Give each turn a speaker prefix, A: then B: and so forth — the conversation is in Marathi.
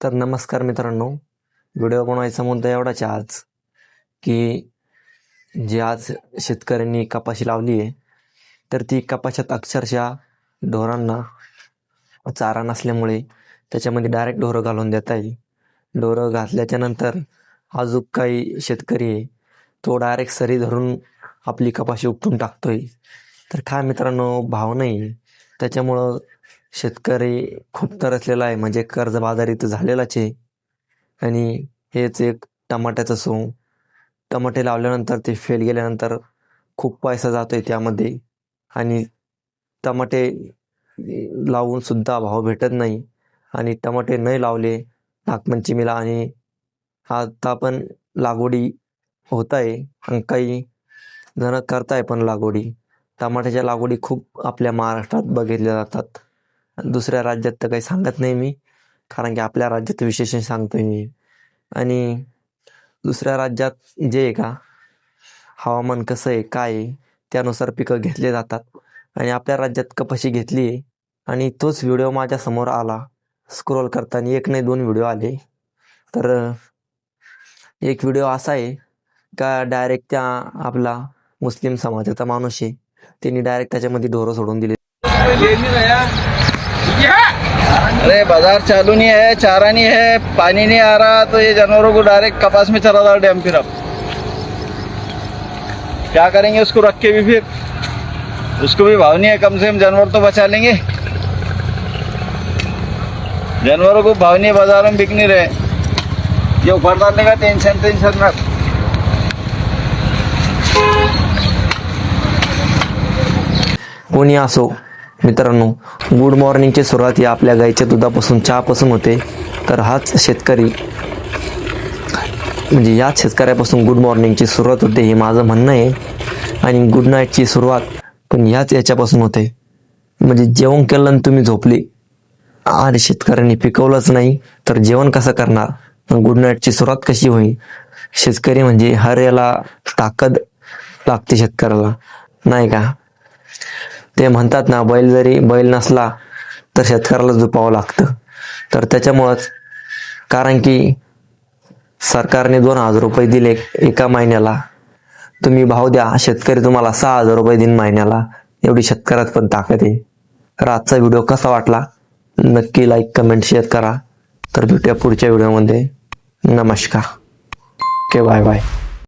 A: तर नमस्कार मित्रांनो. व्हिडिओ बनवायचा मुद्दा एवढाच आहे आज की जे आज शेतकऱ्यांनी कपाशी लावली आहे तर ती कपाशात अक्षरशः ढोरांना चारा नसल्यामुळे त्याच्यामध्ये डायरेक्ट ढोरं घालून देत आहे. ढोरं घातल्याच्या नंतर अजून काही शेतकरी आहे तो डायरेक्ट सरी धरून आपली कपाशी उपटून टाकतोय. तर काय मित्रांनो भाव नाही त्याच्यामुळं शेतकरी खूप तरसलेला आहे. म्हणजे कर्जबाजारी तर झालेलाच आहे. आणि हेच एक टमाट्याचं सोंग. टमाटे लावल्यानंतर ते फेल गेल्यानंतर खूप पैसा जातो आहे त्यामध्ये. आणि टमाटे लावूनसुद्धा भाव भेटत नाही. आणि टमाटे नाही लावले नागपंचमीला आणि आता पण लागवडी होत आहे. आणि काही जण करताय पण लागवडी. टमाट्याच्या लागवडी खूप आपल्या महाराष्ट्रात बघितल्या जातात. दुसऱ्या राज्यात तर काही सांगत नाही मी कारण की आपल्या राज्यात विशेषण सांगतोय मी. आणि दुसऱ्या राज्यात जे आहे का हवामान कसं आहे काय आहे त्यानुसार पिकं घेतले जातात. आणि आपल्या राज्यात कपाशी घेतली आहे. आणि तोच व्हिडिओ माझ्यासमोर आला. स्क्रोल करताना एक नाही दोन व्हिडिओ आले. तर एक व्हिडिओ असा आहे का डायरेक्ट त्या आपला मुस्लिम समाजाचा माणूस आहे. त्यांनी डायरेक्ट त्याच्यामध्ये ढोरं सोडून दिले.
B: अरे, बाज़ार चालू नहीं है, चारा नहीं है, पानी नहीं आ रहा तो ये जानवरों को डायरेक्ट कपास में चला था डैम फिर अब। क्या करेंगे उसको रख के भी फिर? उसको भी भाव नहीं है, कम से कम जानवर तो बचा लेंगे। जानवरों को भाव नहीं बाज़ार में बिक नहीं रहे। ये ऊपर डालने का टेंशन टेंशन
A: कोणी असो मित्रांनो गुड मॉर्निंगची सुरुवात ही आपल्या गाईच्या दुधापासून चहापासून होते. तर हाच शेतकरी म्हणजे याच शेतकऱ्यापासून गुड मॉर्निंगची सुरुवात होते हे माझं म्हणणं आहे. आणि गुड नाईटची सुरुवात पण ह्याच याच्यापासून होते. म्हणजे जेवण केलं आणि तुम्ही झोपली. आणि शेतकऱ्यांनी पिकवलंच नाही तर जेवण कसं करणार? गुड नाईटची सुरुवात कशी होईल? शेतकरी म्हणजे हर याला ताकद लागते शेतकऱ्याला. नाही का? ते म्हणतात ना बैल जरी बैल नसला तर शेतकऱ्याला झुपावं लागतं. तर त्याच्यामुळंच कारण की सरकारने दोन हजार रुपये दिले एका महिन्याला. तुम्ही भाव द्या शेतकरी तुम्हाला सहा हजार रुपये देईन महिन्याला. एवढी शेतकऱ्यात पण ताकद आहे. तर आजचा व्हिडिओ कसा वाटला? नक्की लाईक कमेंट शेअर करा. तर भेटूया पुढच्या व्हिडिओमध्ये. नमस्कार. Okay bye bye